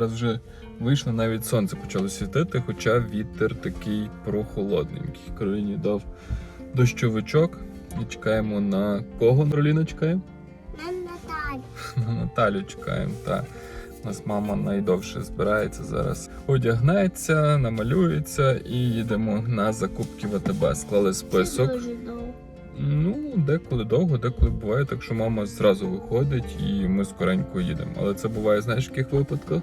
зараз вже вийшло, навіть сонце почало світити, хоча вітер такий прохолодненький. Кароліні дав дощовичок і чекаємо на кого Кароліна чекає? На Наталю. На Наталю чекаємо. Та у нас мама найдовше збирається зараз. Одягнеться, намалюється і їдемо на закупки в АТБ. Склали список. Ну, деколи довго, деколи буває, так що мама зразу виходить і ми скоренько їдемо. Але це буває, знаєш, в яких випадках?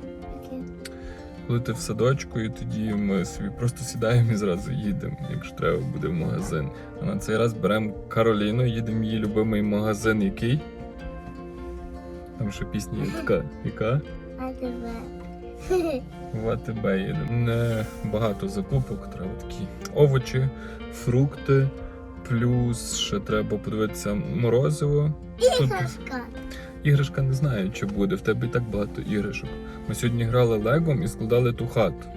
Коли ти в садочку, і тоді ми собі просто сідаємо і зразу їдемо, якщо треба буде в магазин. А на цей раз беремо Кароліну, їдемо в її любимий магазин, який. Там ще пісня є така, яка? В АТБ їдемо. Не багато закупок, треба такі овочі, фрукти, плюс ще треба подивитися морозиво. І Тут Іграшка. не знаю, чи буде. В тебе і так багато іграшок. Ми сьогодні грали легом і складали ту хату.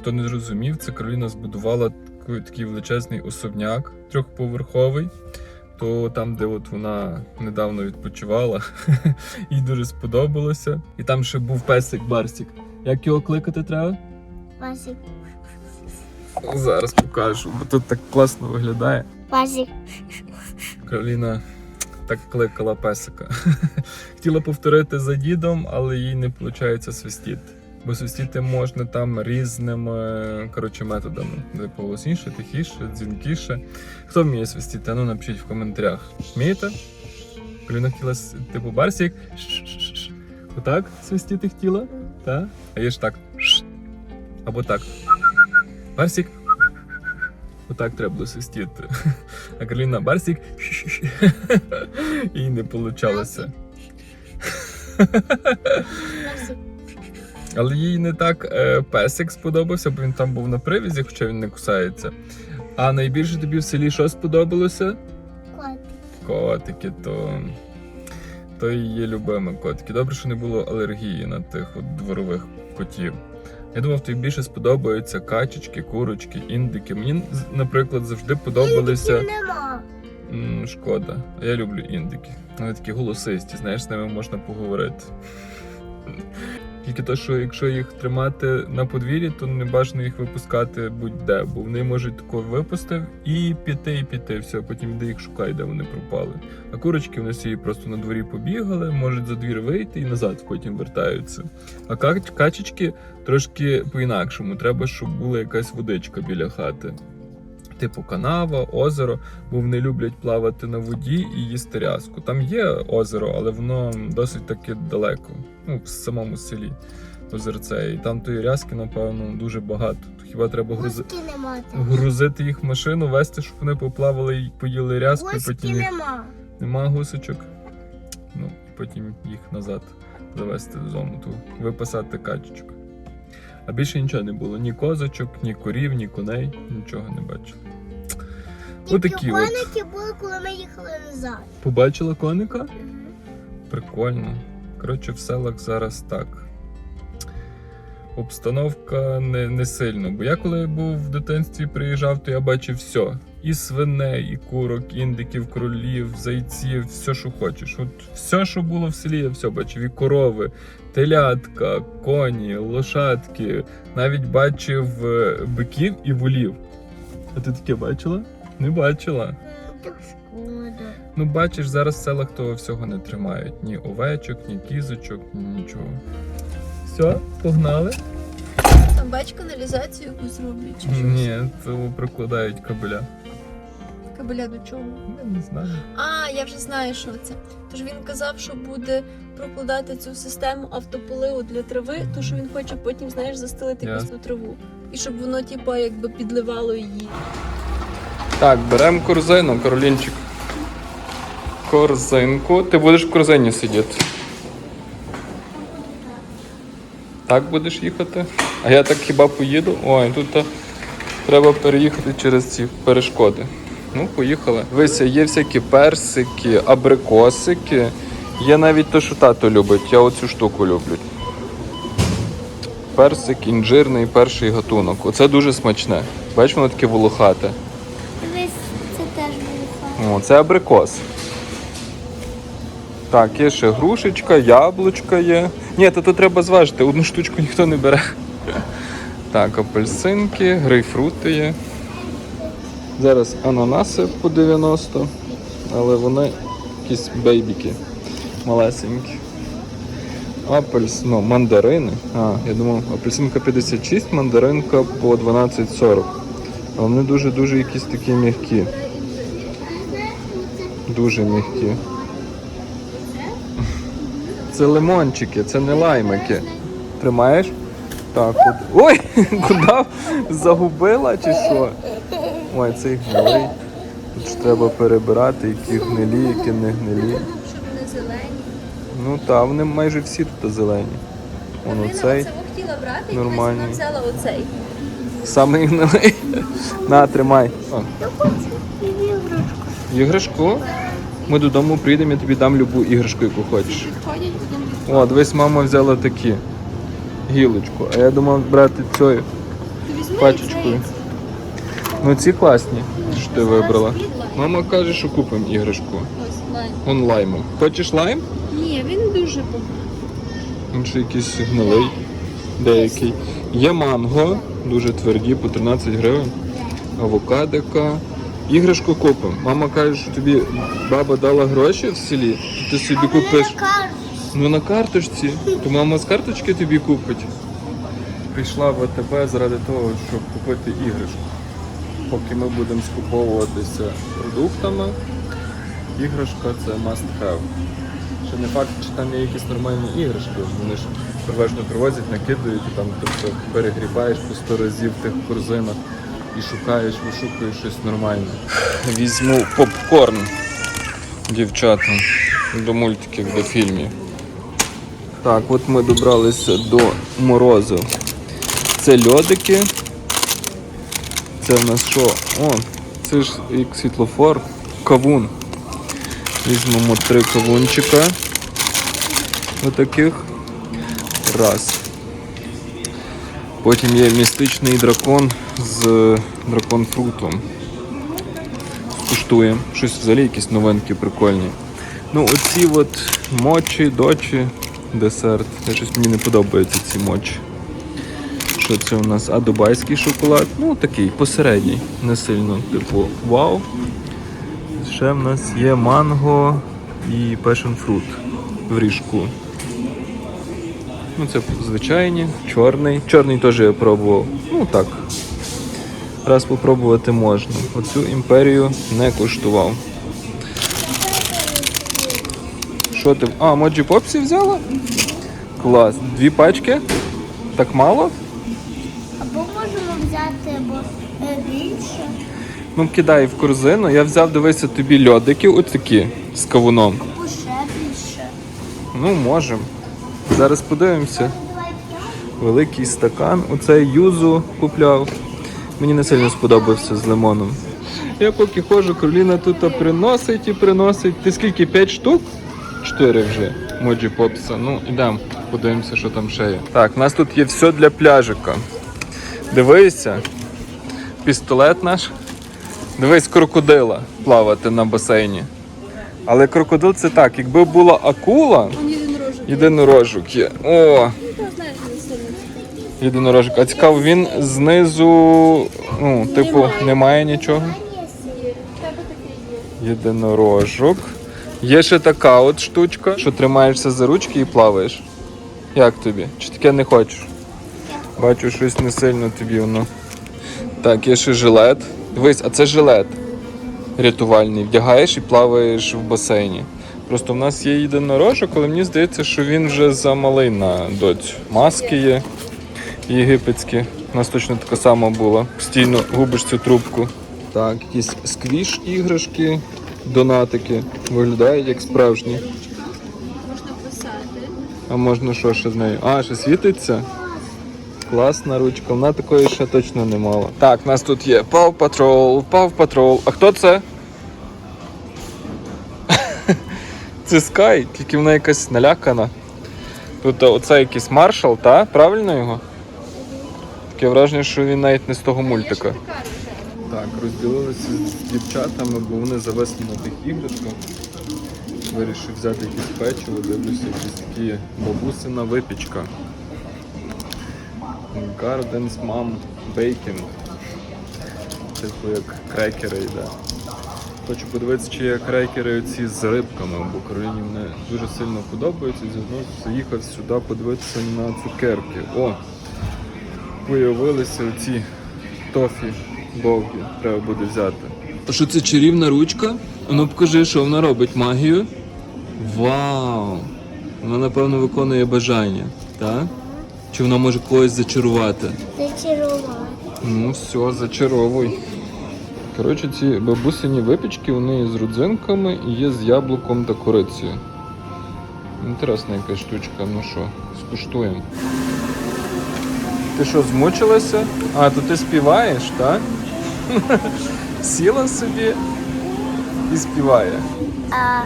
Хто не зрозумів, це Кароліна збудувала такий, величезний особняк трьохповерховий. То там, де от вона недавно відпочивала, їй дуже сподобалося. І там ще був песик Барсік. Як його кликати треба? Васик. Зараз покажу, бо тут так класно виглядає. Васик. Кароліна так кликала песика. Хотіла повторити за дідом, але їй не виходить свистіти. Бо свистіти можна там різними коротше, методами. Типу голосніше, тихіше, дзвінкіше. Хто вміє свистіти? Ну напишіть в коментарях. Вмієте? Кароліна хотіла типу барсік. Отак свистіти хотіла? Так? А є ж так. Або так. Барсік. Отак треба було свистіти. А Кароліна Барсік. І не. Васик. Але їй не так е, песик сподобався, бо він там був на привізі, хоча він не кусається. А найбільше тобі в селі що сподобалося? Кот. Котики, то. То її любими котики. Добре, що не було алергії на тих от дворових котів. Я думав, тобі більше сподобаються качечки, курочки, індики. Мені, наприклад, завжди подобалися. Індиків нема. М, шкода. А я люблю індики. Вони такі голосисті, знаєш, з ними можна поговорити. Тільки то, що якщо їх тримати на подвір'ї, то не бажано їх випускати будь-де, бо вони можуть тако випустив і піти, і піти. Все, потім де їх шукай, де вони пропали. А курочки вони собі просто на дворі побігали, можуть за двір вийти і назад потім вертаються. А качечки трошки по-інакшому. Треба, щоб була якась водичка біля хати. Типу канава, озеро, бо вони люблять плавати на воді і їсти рязку. Там є озеро, але воно досить таки далеко, ну, в самому селі озерце. І там тої рязки, напевно, дуже багато. То хіба треба грузи... Грузити їх в машину, вести, щоб вони поплавали і поїли рязку, Гуски потім їх... нема. нема гусочок. Ну, потім їх назад завести додому, то випасати качечок. А більше нічого не було: ні козочок, ні корів, ні коней, нічого не бачили. Отакі от. коники були, коли ми їхали назад. Побачила коника? Прикольно. Коротше, в селах зараз так. Обстановка не, не сильно. Бо я коли був в дитинстві приїжджав, то я бачив все. І свиней, і курок, індиків, кролів, зайців, все, що хочеш. От все, що було в селі, я все бачив. І корови, телятка, коні, лошадки. Навіть бачив е, биків і волів. А ти таке бачила? Не бачила. Ну, бачиш, зараз в селах того всього не тримають. Ні овечок, ні кізочок, ні нічого. Все, погнали? Там бач каналізацію якусь зроблять чи щось? Ні, то прокладають кабеля. Кабеля до чого? Я не знаю. А, я вже знаю, що це. Тож він казав, що буде прокладати цю систему автополиву для трави, то що він хоче потім, знаєш, застелити якусь Ясно. ту траву. І щоб воно, типу, якби підливало її. Так, беремо корзину, Каролінчик. Корзинку. Ти будеш в корзині сидіти. Так будеш їхати? А я так хіба поїду? Ой, тут треба переїхати через ці перешкоди. Ну, поїхали. Дивися, є всякі персики, абрикосики. Є навіть те, що тато любить. Я оцю штуку люблю. Персик інжирний перший гатунок. Оце дуже смачне. Бачиш, воно таке волохате. Дивись, це теж було. О, це абрикос. Так, є ще грушечка, яблучка є. Ні, то тут треба зважити, одну штучку ніхто не бере. Так, апельсинки, грейпфрути є. Зараз ананаси по 90, але вони якісь бейбіки малесенькі. Апельс, ну, мандарини. А, я думав, апельсинка 56, мандаринка по 12,40. Вони дуже-дуже якісь такі м'які. Дуже м'які. Це лимончики, це не лаймики. Тримаєш? Так, от. Ой! Куди? Загубила чи що? Ой, цей гнилий. Тут ж треба перебирати, які гнилі, які не гнилі. Щоб не зелені. Ну так, вони майже всі тут зелені. Воно цей хотіла брати, нормальний. вона взяла оцей. самий гнилий. На, тримай. О, іграшку. іграшку. Ми додому прийдемо, я тобі дам любу іграшку, яку хочеш. О, дивись, мама взяла такі. Гілочку. А я думав брати цю пачечкою. Ну ці класні, що ти вибрала. Мама каже, що купимо іграшку. Он лаймом. Хочеш лайм? Ні, він дуже поганий. Він ще якийсь гнилий, деякий. Є манго, дуже тверді, по 13 гривень. Авокадика. Іграшку купимо. Мама каже, що тобі баба дала гроші в селі, ти собі купиш. Ну на карточці. То мама з карточки тобі купить. Прийшла в АТБ заради того, щоб купити іграшку. Поки ми будемо скуповуватися продуктами, іграшка це must have. Ще не факт, чи там є якісь нормальні іграшки. Вони ж переважно привозять, накидають і там тобто, перегрібаєш по 100 разів в тих корзинах і шукаєш, вишукуєш щось нормальне. Візьму попкорн дівчатам до мультиків, до фільмів. Так, от ми добралися до морозу. Це льодики. Це в нас що? О, це ж як світлофор, кавун. Візьмемо три кавунчика. Отаких. Раз. Потім є містичний дракон з дракон-фрутом. Скуштуємо. Щось взагалі якісь новинки прикольні. Ну, оці от мочі, дочі, десерт. Щось мені не подобаються ці мочі. Що це у нас? А дубайський шоколад? Ну такий посередній, не сильно, типу, вау. Ще в нас є манго і passion fruit в ріжку. Ну, це звичайні, чорний. Чорний теж я пробував. Ну так. Раз попробувати можна. Оцю імперію не коштував. Що ти? А, моджі попсі взяла? Клас. Дві пачки? Так мало? Або можемо взяти або е, більше. Ну, кидай в корзину. Я взяв, дивися, тобі льодики отакі з кавуном. Або ще більше. Ну, можемо. Зараз подивимося. Великий стакан. Оцей юзу купляв. Мені не сильно сподобався з лимоном. Я поки ходжу, Кароліна тут приносить і приносить. Ти скільки? 5 штук? 4 вже. Моджі попса. Ну, ідемо, подивимося, що там ще є. Так, у нас тут є все для пляжика. Дивися. Пістолет наш. Дивись, крокодила плавати на басейні. Але крокодил це так, якби була акула, єдинорожок. є. О, єдинорожок. А цікаво, він знизу, ну, типу, Немає. нічого. Єдинорожок. Є ще така от штучка, що тримаєшся за ручки і плаваєш. Як тобі? Чи таке не хочеш? Бачу, щось не сильно тобі воно. Так, є ще жилет. Дивись, а це жилет рятувальний. Вдягаєш і плаваєш в басейні. Просто в нас є єдинорожок, але мені здається, що він вже замалий на доцю. Маски є єгипетські. У нас точно така сама була. Постійно губиш цю трубку. Так, якісь сквіш іграшки, донатики. Виглядають як справжні. Можна писати. А можна що ще з нею? А, ще світиться? Класна ручка, вона такої ще точно не мала. Так, у нас тут є Paw Patrol, Paw Patrol. А хто це? Це Sky, тільки вона якась налякана. Тут оце якийсь маршал, та? Правильно його? Таке враження, що він навіть не з того мультика. Так, розділилися з дівчатами, бо вони зависли на тих іграшках. Вирішив взяти якесь печиво, дивлюся, якісь такі бабусина випічка. Gardens Mom Baking. Типу як крекери йде. Хочу подивитися, чи є крекери оці з рибками, бо Кароліні вони дуже сильно подобаються. І заїхав сюди подивитися на цукерки. О! Появилися оці тофі довгі, треба буде взяти. А що це чарівна ручка? Ну покажи, що вона робить магію. Вау! Вона, напевно, виконує бажання, так? Чи вона може когось зачарувати? Зачарувати. Ну, все, зачаровуй. Коротше, ці бабусині випічки, вони з родзинками і є з яблуком та корицею. Інтересна якась штучка, ну що, скуштуємо. Ти що, змучилася? А, то ти співаєш, так? Сіла собі і співає. А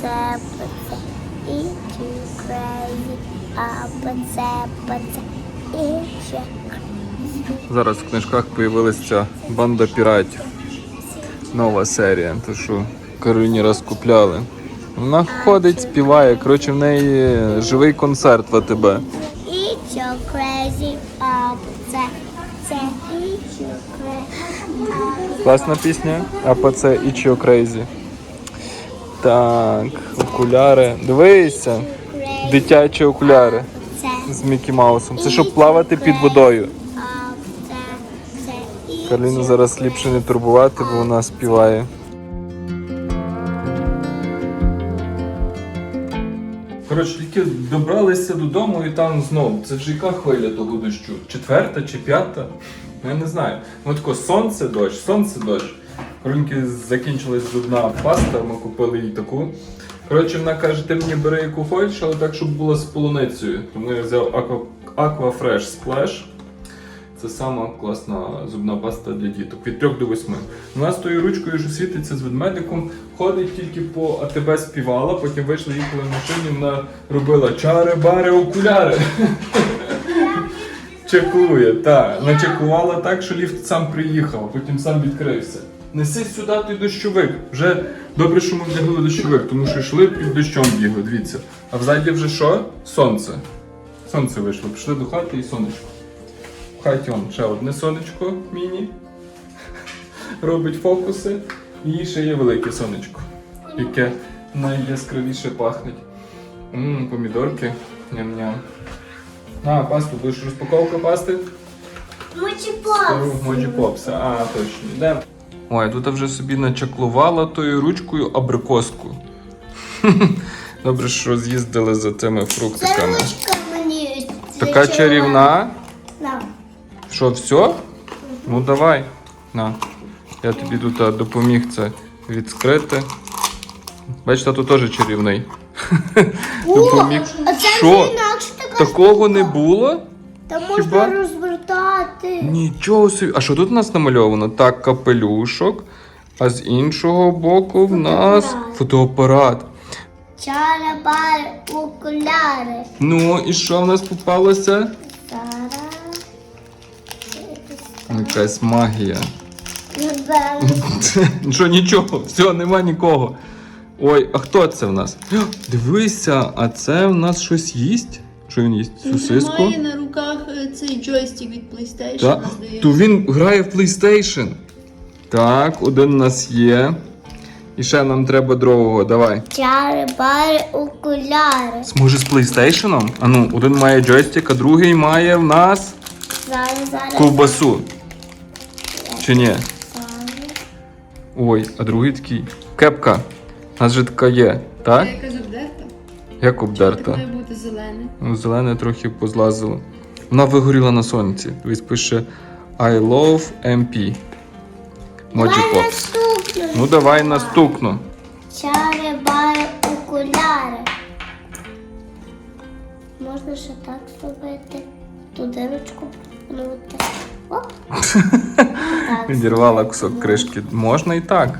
це паце і too. А паце паце і ще Зараз в книжках появилася банда піратів. Нова серія, то що Кароліні раз купляли. Вона ходить, співає. Коротше, в неї живий концерт в АТБ. І що crazy. А це це що crazy. Класна пісня. АПЦ Ічіо Crazy. Так, окуляри. Дивися, дитячі окуляри Це з Мікі Маусом. Це щоб плавати під водою. Кароліну зараз ліпше не турбувати, бо вона співає. Коротше, тільки добралися додому і там знову. Це вже яка хвиля того дощу? Четверта чи п'ята? Ну, Я не знаю. Ну тако сонце, дощ, сонце, дощ. Коротеньки закінчилась зубна паста, ми купили їй таку. Коротше, вона каже, ти мені бери яку хочеш, але так, щоб була з полуницею. Тому я взяв Aqua, Aqua Fresh Splash. Це сама класна зубна паста для діток від 3 до 8. Вона з тою ручкою вже світиться з ведмедиком, ходить тільки по АТБ співала, потім вийшла, їхала в машині, вона робила чари-бари, окуляри. Чекує, так. Начекувала так, що ліфт сам приїхав, потім сам відкрився. Неси сюди той дощовик. Вже добре, що ми вдягли дощовик, тому що йшли під дощом бігли, дивіться. А взаді вже що? Сонце. Сонце вийшло. Пішли до хати і сонечко. В ще одне сонечко міні. Робить фокуси. І ще є велике сонечко, яке найяскравіше пахне. Ммм, помідорки. Ням-ням. А, пасту, будеш розпаковка пасти? Стару Моджі Попса. А, точно. Йдемо. Ой, тут вже собі начаклувала тою ручкою абрикоску. Добре, що з'їздили за цими фруктиками. Така чарівна. Що, все? Ну давай. На. Я тобі тут допоміг це відскрити. Бачите, тут теж чарівний. Допоміг. А це Що? інакше така Такого не було? Та можна Хіба? розвертати. Нічого собі. А що тут у нас намальовано? Так, капелюшок. А з іншого боку в нас Фотоапарат. фотоапарат. Чарабар окуляри. Ну і що в нас попалося? Зараз. Якась магія. Що нічого, все, нема нікого. Ой, а хто це в нас? О, Дивися, а це в нас щось їсть? Що він їсть? Сосиску? Має на руках е, цей джойстик від PlayStation, Так. здається. То він грає в PlayStation. Так, один у нас є. І ще нам треба другого, давай. Чарабар окуляри. Може з PlayStation? А ну, один має джойстик, а другий має в нас Зараз, зараз. ковбасу. Чи ні? Ой, а другий такий. Кепка. У нас же така є, так? Це Якась обдерта. Як обдерта. має бути зелене. Ну, Зелене трохи позлазило. Вона вигоріла на сонці. Дивись, пише I love MP. Моджі Давай наступну. Ну давай наступну. Чарабар окуляри. Можна ще так зробити. Ту дирочку пнути. Оп. Так. Відірвала кусок кришки. Можна і так.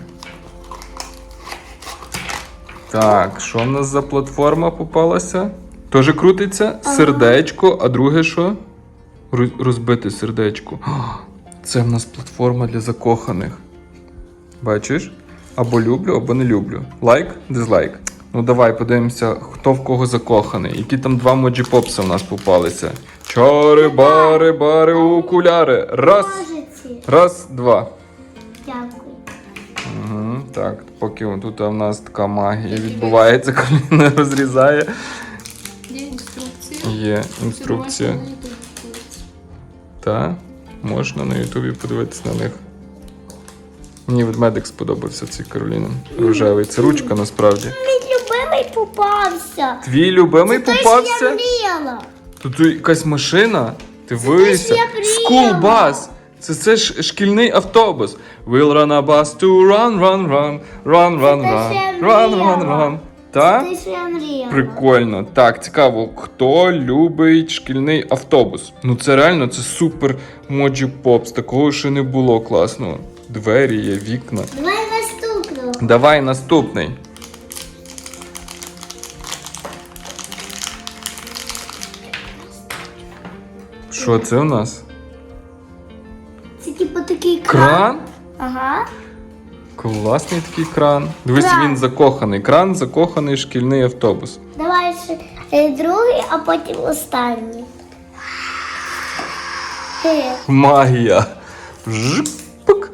Так, що в нас за платформа попалася? Тоже крутиться? Сердечко, а друге що? Роз- Розбите сердечко. Це в нас платформа для закоханих. Бачиш? Або люблю, або не люблю. Лайк, дизлайк. Ну давай подивимося, хто в кого закоханий. Які там два моджі попса в нас попалися. Чари, бари, бари, окуляри. Раз, Ножиці. раз, два. Дякую. Угу, так, поки тут у нас така магія відбувається, коли не розрізає. Є інструкція. Є інструкція. Це можна на Та можна на Ютубі подивитися на них. Мені ведмедик сподобався цей Кароліна. Рожевий. Це ручка насправді. Мій любимий попався. Твій любимий Те, що попався? я мріяла. Тут якась машина. Ти вися. bus. Це, це ж шкільний автобус. We'll run a bus to run, run, run, run, run, run, run, run, run. Та? Прикольно. Так, цікаво, хто любить шкільний автобус? Ну це реально це супер моджі попс. Такого ще не було класного. Двері є, вікна. Давай наступного. Давай наступний. Що це у нас? Це типу такий кран. Кран? Ага. Класний такий кран. Дивись, Кран. він закоханий. Кран закоханий шкільний автобус. Давай ще е, другий, а потім останній. Е. Магія. Жпик.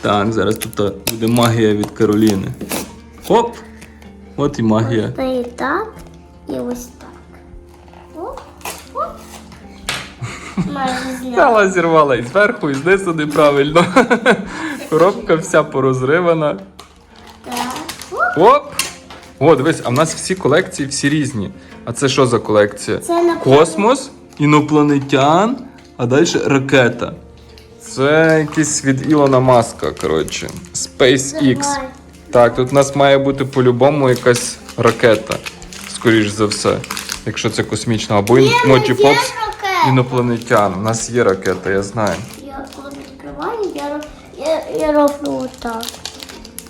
Так, зараз тут е, буде магія від Кароліни. Оп! От і магія. Та і так, і ось Майже зірвала і зверху, і знизу неправильно. Коробка вся порозривана. Оп. О, дивись, а в нас всі колекції всі різні. А це що за колекція? Це на Космос, інопланетян, а далі ракета. Це якийсь від Ілона Маска, коротше. SpaceX. Так, тут у нас має бути по-любому якась ракета, скоріш за все. Якщо це космічна, або Є, Інопланетян. У нас є ракета, я знаю. Я коли відкриваю, я, я, я роблю отак.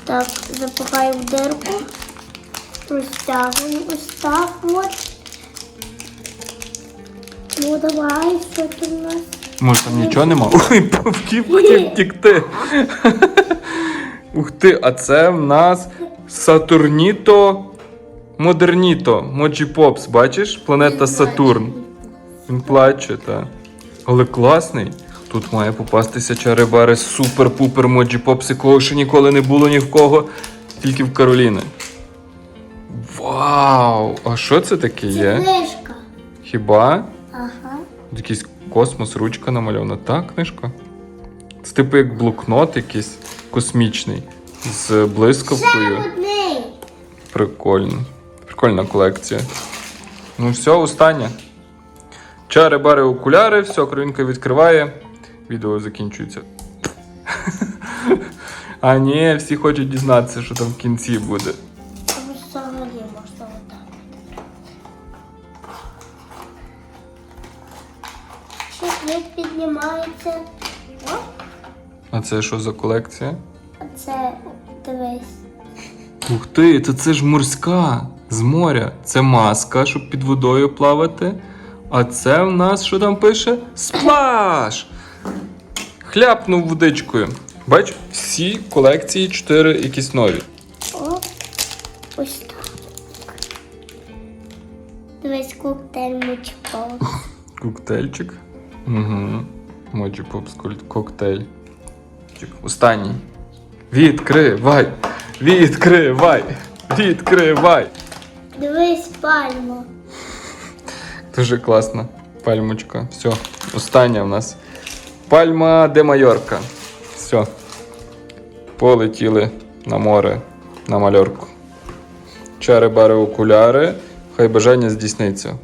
Так, запихаю в дирку, розтягую ось так от. Ну давай, що тут у нас? Може там нічого нема? Ой, втік, хотів втікти. Ух ти, а це в нас Сатурніто Модерніто. Моджі Попс, бачиш? Планета Сатурн. Він плаче, так. Але класний. Тут має попастися чарибари супер-пупер моджі попс, якого ще ніколи не було ні в кого, тільки в Кароліни. Вау! А що це таке є? книжка. Хіба? Ага. Якийсь космос, ручка намальована. Так, книжка? Це типу як блокнот якийсь космічний з блискавкою. Прикольно. Прикольна колекція. Ну все, останнє. Чари, бари, окуляри, все, кровінка відкриває. Відео закінчується. А ні, всі хочуть дізнатися, що там в кінці буде. Тому що взагалі можна отак. Ще піднімається. А це що за колекція? А це дивись. Ух ти, то це ж морська з моря. Це маска, щоб під водою плавати. А це в нас що там пише? Сплаш! Хляпнув водичкою. Бач, всі колекції чотири якісь нові. Оп. Ось так. Дивись, коктейль мочков. Коктейльчик. Угу. Моджі попс коктейль. Останній. Відкривай! Відкривай! Відкривай! Дивись пальму. Дуже класно. Пальмочка. Все. Остання в нас. Пальма де Майорка. Все. Полетіли на море, на мальорку. Чари бари окуляри. Хай бажання здійсниться.